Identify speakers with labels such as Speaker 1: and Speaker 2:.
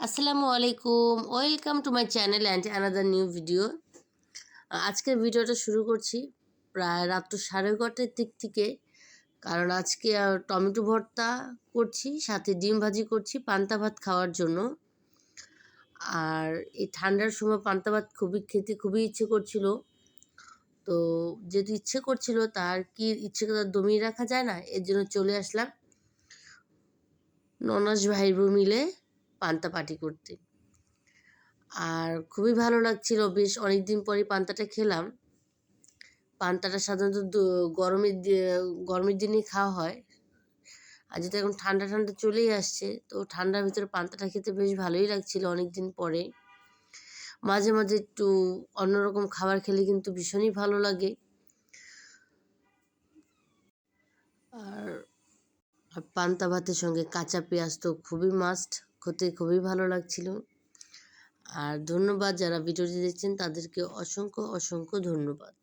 Speaker 1: আসসালামু আলাইকুম। Welcome to my channel and another new video আজকের ভিডিওটা শুরু করছি প্রায় রাত্র সাড়ে এগারোটার দিক থেকে। কারণ আজকে টমেটো ভর্তা করছি, সাথে ডিম ভাজি করছি, পান্তা ভাত খাওয়ার জন্য। আর এই ঠান্ডার সময় পান্তা ভাত খুবই খেতে খুবই ইচ্ছে করছিল। তো যেহেতু ইচ্ছে করছিল, তার কি ইচ্ছে দমিয়ে রাখা যায় না, এর জন্য চলে আসলাম। ননাস ভাই বোন মিলে পান্তা পাটি করতে। আর খুবই ভালো লাগছিল, বেশ অনেক দিন পরে পান্তাটা খেলাম। পান্তাটা সাধারণত গরমের গরমের দিনেই খাওয়া হয়। আর যেহেতু এখন ঠান্ডা ঠান্ডা চলেই আসছে, তো ঠান্ডার ভিতরে পান্তাটা খেতে বেশ ভালোই লাগছিল অনেক দিন পরে। মাঝে মাঝে একটু অন্যরকম খাবার খেলে কিন্তু ভীষণই ভালো লাগে। আর পান্তা ভাতের সঙ্গে কাঁচা পেঁয়াজ তো খুবই মাস্ট খেতে খুবই ভালো লাগছিল। আর ধন্যবাদ যারা ভিডিওটি দেখছেন তাদেরকে অসংখ্য অসংখ্য ধন্যবাদ।